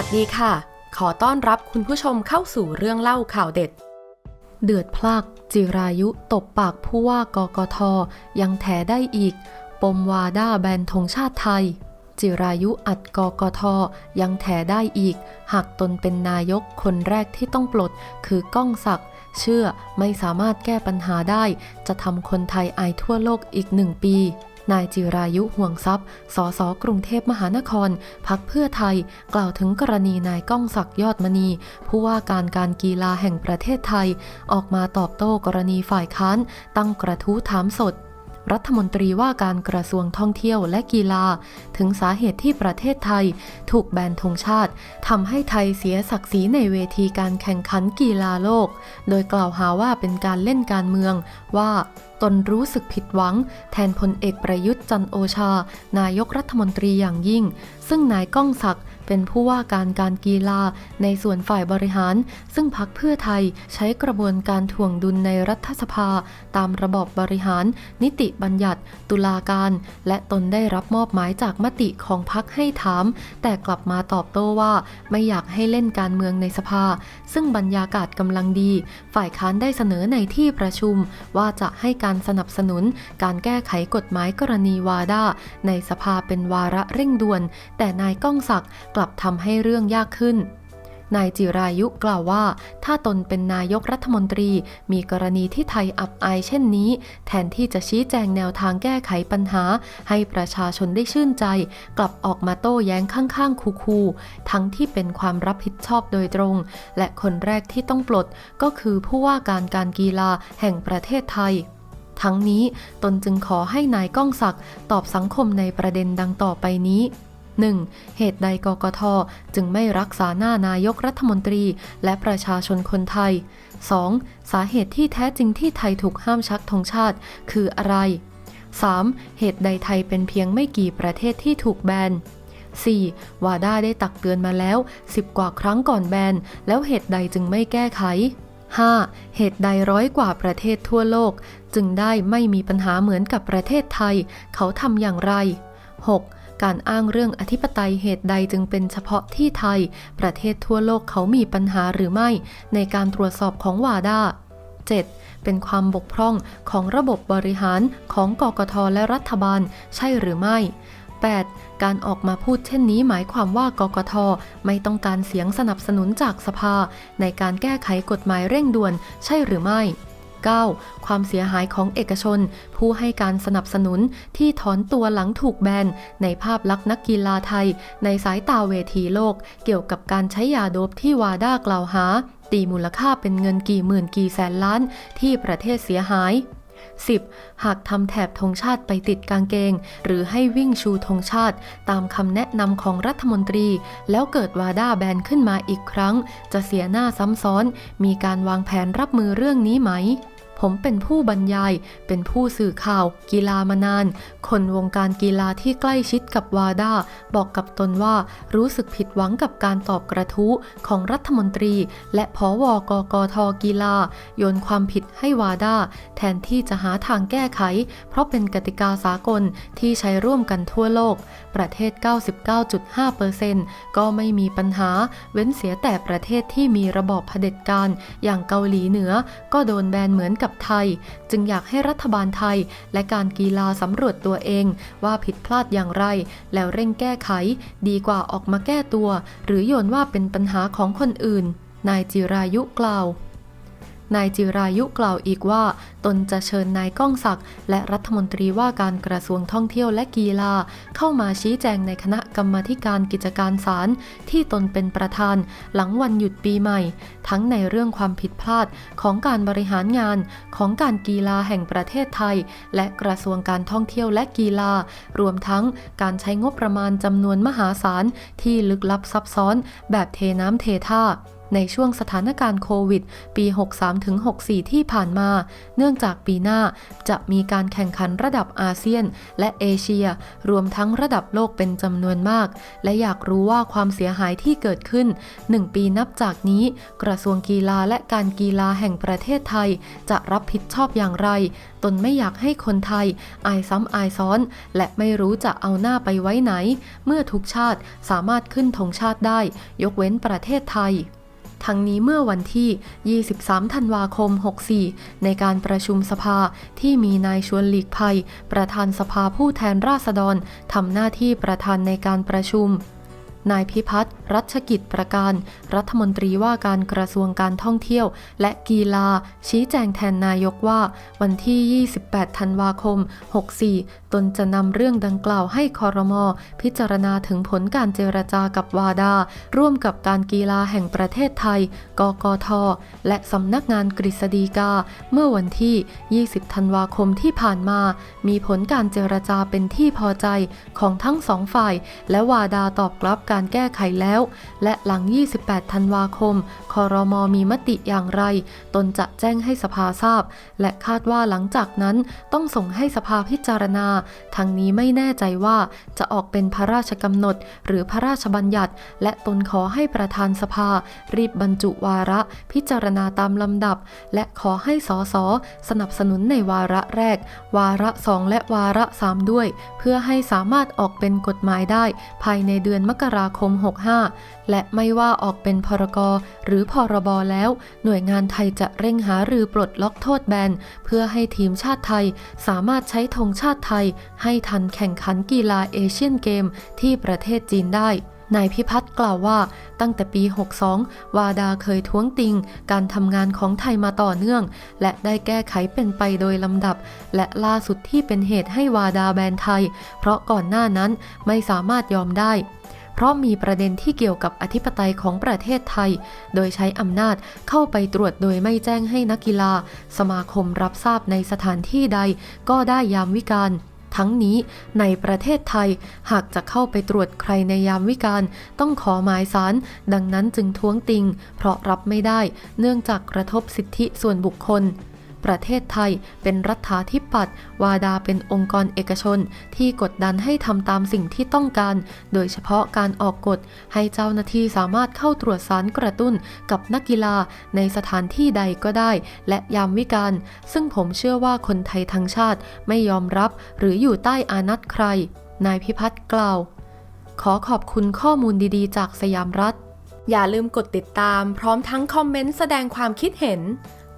วัสดีค่ะ ขอต้อนรับคุณผู้ชมเข้าสู่เรื่องเล่าข่าวเด็ด เดือดพลากจิรายุตบปากผู้ว่ากกท ยังแถได้อีก ปมวาด้าแบนธงชาติไทย จิรายุอัดกกท ยังแถได้อีก หากตนเป็นนายกคนแรกที่ต้องปลด คือก้องศักดิ์เชื่อไม่สามารถแก้ปัญหาได้ จะทำคนไทยอายทั่วโลกอีกหนึ่งปี นายจิรายุห่วงทรัพย์ สสกรุงเทพมหานคร พักเพื่อไทย กล่าวถึงกรณีนายก้องศักดิ์ยอดมณี ผู้ว่าการการกีฬาแห่งประเทศไทย ออกมาตอบโต้กรณีฝ่ายค้าน ตั้งกระทู้ถามสด รัฐมนตรีว่าการกระทรวงท่องเที่ยวและกีฬา ถึงสาเหตุที่ประเทศไทย ถูกแบนธงชาติทำให้ไทยเสียศักดิ์ศรีในเวทีการแข่งขันกีฬาโลก โดยกล่าวหาว่าเป็นการเล่นการเมืองว่าตนรู้สึกผิดหวัง แทนพลเอกประยุทธ์จันโอชา นายกรัฐมนตรีอย่างยิ่ง ซึ่งนายก้องศักดิ์ เป็นผู้ว่าการการกีฬาในส่วนฝ่ายบริหาร ซึ่งพักเพื่อไทยใช้กระบวนการถ่วงดุลในรัฐสภา ตามระบอบบริหาร นิติบัญญัติ ตุลาการ และตนได้รับมอบหมายจากมติของพักให้ถาม แต่กลับมาตอบโต้ว่าไม่อยากให้เล่นการเมืองในสภา ซึ่งบรรยากาศกำลังดี ฝ่ายค้านได้เสนอในที่ประชุม ว่าจะให้การสนับสนุน การแก้ไขกฎหมายกรณีวาดาในสภาเป็นวาระเร่งด่วน แต่นายก้องศักดิ์กลับทำให้เรื่องยากขึ้นนายจิรายุกล่าวว่า ถ้าตนเป็นนายกรัฐมนตรี มีกรณีที่ไทยอับอายเช่นนี้ แทนที่จะชี้แจงแนวทางแก้ไขปัญหา ให้ประชาชนได้ชื่นใจ กลับออกมาโต้แย้งข้างๆ คูๆทั้งที่เป็นความรับผิดชอบโดยตรง และคนแรกที่ต้องปลด ก็คือผู้ว่าการการกีฬาแห่งประเทศไทยทั้งนี้ตนจึงขอให้นายก้องศักดิ์ตอบสังคมในประเด็นดังต่อไปนี้ 1. เหตุใดกกทจึงไม่รักษาหน้านายกรัฐมนตรี และประชาชนคนไทย 2. สาเหตุที่แท้จริงที่ไทยถูกห้ามชักธงชาติคืออะไร 3. เหตุใดไทยเป็นเพียงไม่กี่ประเทศที่ถูกแบน 4. วาด้าได้ตักเตือนมาแล้ว 10 กว่าครั้งก่อนแบน แล้วเหตุใดจึงไม่แก้ไข 5. เหตุใดร้อยกว่าประเทศทั่วโลก จึงได้ไม่มีปัญหาเหมือนกับประเทศไทย เขาทำอย่างไร 6. การอ้างเรื่องอธิปไตยเหตุใดจึงเป็นเฉพาะที่ไทย ประเทศทั่วโลกเขามีปัญหาหรือไม่ ในการตรวจสอบของวาดา 7. เป็นความบกพร่องของระบบบริหารของกกทและรัฐบาล ใช่หรือไม่ 8. การออกมาพูดเช่นนี้หมายความว่ากกทไม่ต้องการเสียงสนับสนุนจากสภา ในการแก้ไขกฎหมายเร่งด่วน ใช่หรือไม่ 9. ความเสียหายของเอกชน ผู้ให้การสนับสนุนที่ถอนตัวหลังถูกแบน ในภาพลักษณ์นักกีฬาไทย ในสายตาเวทีโลก เกี่ยวกับการใช้ยาโดบที่วาด้ากล่าวหา ตีมูลค่าเป็นเงินกี่หมื่นกี่แสนล้านที่ประเทศเสียหาย 10. หากทำแถบธงชาติไปติดกางเกง หรือให้วิ่งชูธงชาติ ตามคำแนะนำของรัฐมนตรี แล้วเกิดวาด้าแบนขึ้นมาอีกครั้ง จะเสียหน้าซ้ำซ้อน มีการวางแผนรับมือเรื่องนี้ไหม ผมเป็นผู้บรรยาย เป็นผู้สื่อข่าว กีฬามานาน คนวงการกีฬาที่ใกล้ชิดกับวาดาบอกกับตนว่ารู้สึกผิดหวังกับการตอบกระทู้ของรัฐมนตรี และพอวกกทกีฬา โยนความผิดให้วาดาแทนที่จะหาทางแก้ไข เพราะเป็นกติกาสากลที่ใช้ร่วมกันทั่วโลก ประเทศ 99.5%ก็ไม่มีปัญหา เว้นเสียแต่ประเทศที่มีระบอบเผด็จการ อย่างเกาหลีเหนือ ก็โดนแบนเหมือนกับไทย จึงอยากให้รัฐบาลไทย และการกีฬาสำรวจตัวเอง ว่าผิดพลาดอย่างไร แล้วเร่งแก้ไข ดีกว่าออกมาแก้ตัว หรือโยนว่าเป็นปัญหาของคนอื่น นายจิรายุกล่าว นายจิรายุกล่าวอีกว่า ตนจะเชิญนายก้องศักดิ์และรัฐมนตรีว่าการกระทรวงท่องเที่ยวและกีฬา เข้ามาชี้แจงในคณะกรรมการกิจการศาลที่ตนเป็นประธาน หลังวันหยุดปีใหม่ ทั้งในเรื่องความผิดพลาดของการบริหารงานของการกีฬาแห่งประเทศไทย และกระทรวงการท่องเที่ยวและกีฬา รวมทั้งการใช้งบประมาณจำนวนมหาศาลที่ลึกลับซับซ้อนแบบเทน้ำเทท่า ในช่วงสถานการณ์โควิด ปี 63-64 ที่ผ่านมา เนื่องจากปีหน้าจะมีการแข่งขันระดับอาเซียน และเอเชีย รวมทั้งระดับโลกเป็นจำนวนมาก และอยากรู้ว่าความเสียหายที่เกิดขึ้น 1 ปีนับจากนี้ กระทรวงกีฬาและการกีฬาแห่งประเทศไทย จะรับผิดชอบอย่างไร ตนไม่อยากให้คนไทย อายซ้ำอายซ้อน และไม่รู้จะเอาหน้าไปไว้ไหน เมื่อทุกชาติสามารถขึ้นธงชาติได้ ยกเว้นประเทศไทย ทั้งนี้เมื่อวันที่ 23 ธันวาคม 64 ในการประชุมสภาที่มีนายชวนหลีกภัย ประธานสภาผู้แทนราษฎรทำหน้าที่ประธานในการประชุมนายพิพัฒน์รัชกิจประการ รัฐมนตรีว่าการกระทรวงการท่องเที่ยว และกีฬาชี้แจงแทนนายกว่า วันที่ 28 ธันวาคม 64ตนจะนำเรื่องดังกล่าวให้คอรมอพิจารณาถึงผลการเจรจากับวาดา ร่วมกับการกีฬาแห่งประเทศไทย กกท และสำนักงานกฤษฎีกา เมื่อวันที่ 20 ธันวาคมที่ผ่านมา มีผลการเจรจาเป็นที่พอใจของทั้งสองฝ่าย และวาดาตอบรับการแก้ไขแล้ว และหลัง 28 ธันวาคม คอรมอมีมติอย่างไร ตนจะแจ้งให้สภาทราบ และคาดว่าหลังจากนั้นต้องส่งให้สภาพิจารณาทั้งนี้ไม่แน่ใจว่าจะออกเป็นพระราชกำหนด หรือพระราชบัญญัติ และตนขอให้ประธานสภา รีบบรรจุวาระพิจารณาตามลำดับ และขอให้สสสนับสนุนในวาระแรก วาระสองและวาระสามด้วย เพื่อให้สามารถออกเป็นกฎหมายได้ ภายในเดือนมกราคม 65 และไม่ว่าออกเป็นพรกหรือพรบแล้ว หน่วยงานไทยจะเร่งหาหรือปลดล็อกโทษแบนเพื่อให้ทีมชาติไทย สามารถใช้ธงชาติไทยให้ทันแข่งขันกีฬาเอเชียนเกมที่ประเทศจีนได้ นายพิพัฒน์กล่าวว่า ตั้งแต่ปี 62 วาดาเคยท้วงติง การทำงานของไทยมาต่อเนื่อง และได้แก้ไขเป็นไปโดยลำดับ และล่าสุดที่เป็นเหตุให้วาดาแบนไทย เพราะก่อนหน้านั้นไม่สามารถยอมได้เพราะมีประเด็นที่เกี่ยวกับอธิปไตยของประเทศไทย โดยใช้อำนาจเข้าไปตรวจโดยไม่แจ้งให้นักกีฬา สมาคมรับทราบในสถานที่ใดก็ได้ยามวิการ ทั้งนี้ในประเทศไทยหากจะเข้าไปตรวจใครในยามวิการ ต้องขอหมายสาร ดังนั้นจึงท้วงติง เพราะรับไม่ได้ เนื่องจากกระทบสิทธิส่วนบุคคล ประเทศไทยเป็นรัฐาธิปัตย์วาดาเป็นองค์กรเอกชนที่กดดันให้ทำตามสิ่งที่ต้องการ โดยเฉพาะการออกกฎ ให้เจ้าหน้าที่สามารถเข้าตรวจสารกระตุ้นกับนักกีฬาในสถานที่ใดก็ได้ และยามวิการ ซึ่งผมเชื่อว่าคนไทยทั้งชาติไม่ยอมรับหรืออยู่ใต้อานัตใคร นายพิพัฒน์กล่าว ขอขอบคุณข้อมูลดีๆ จากสยามรัฐ อย่าลืมกดติดตาม พร้อมทั้งคอมเมนต์แสดงความคิดเห็น